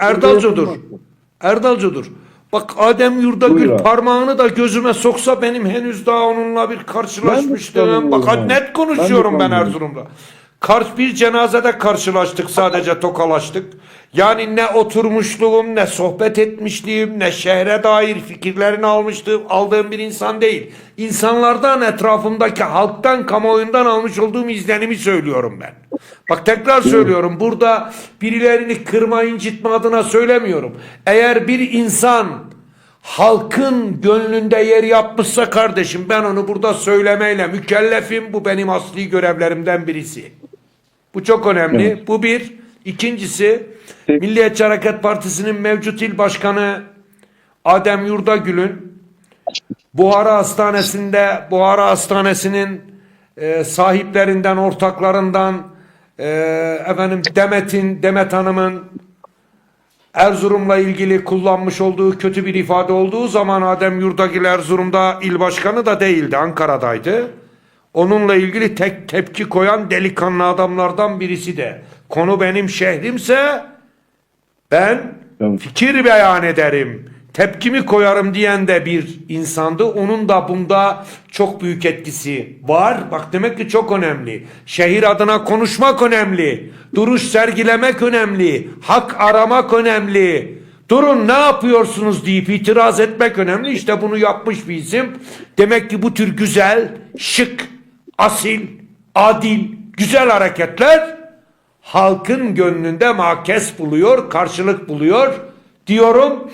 Erdalco'dur. Erdalco'dur. Bak Adem Yurdagül Buyur abi. parmağını da gözüme soksa benim henüz daha onunla bir karşılaşmışlığım. Bak tanımıyorum net konuşuyorum ben, Ben de tanımıyorum. Erzurum'da. Kars bir cenazede karşılaştık sadece tokalaştık. Yani ne oturmuşluğum, ne sohbet etmişliğim, ne şehre dair fikirlerini almışlığım, aldığım bir insan değil. İnsanlardan, etrafımdaki halktan, kamuoyundan almış olduğum izlenimi söylüyorum ben. Bak tekrar söylüyorum burada birilerini kırma incitme adına söylemiyorum. Eğer bir insan halkın gönlünde yer yapmışsa kardeşim ben onu burada söylemeyle mükellefim. Bu benim asli görevlerimden birisi. Bu çok önemli. Evet. Bu bir. İkincisi Peki. Milliyetçi Hareket Partisi'nin mevcut il başkanı Adem Yurdagül'ün Buhara Hastanesi'nde Buhara Hastanesi'nin e, sahiplerinden, ortaklarından e, efendim Demet'in, Demet Hanım'ın Erzurum'la ilgili kullanmış olduğu kötü bir ifade olduğu zaman Adem Yurdagil Erzurum'da il başkanı da değildi, Ankara'daydı. Onunla ilgili tek tepki koyan delikanlı adamlardan birisi de. Konu benim şehrimse ben fikir beyan ederim. Tepkimi koyarım diyen de bir insandı. Onun da bunda çok büyük etkisi var. Bak demek ki çok önemli. Şehir adına konuşmak önemli. Duruş sergilemek önemli. Hak aramak önemli. Durun ne yapıyorsunuz deyip itiraz etmek önemli. İşte bunu yapmış bir isim. Demek ki bu tür güzel, şık, asil, adil, güzel hareketler halkın gönlünde makes buluyor, karşılık buluyor diyorum.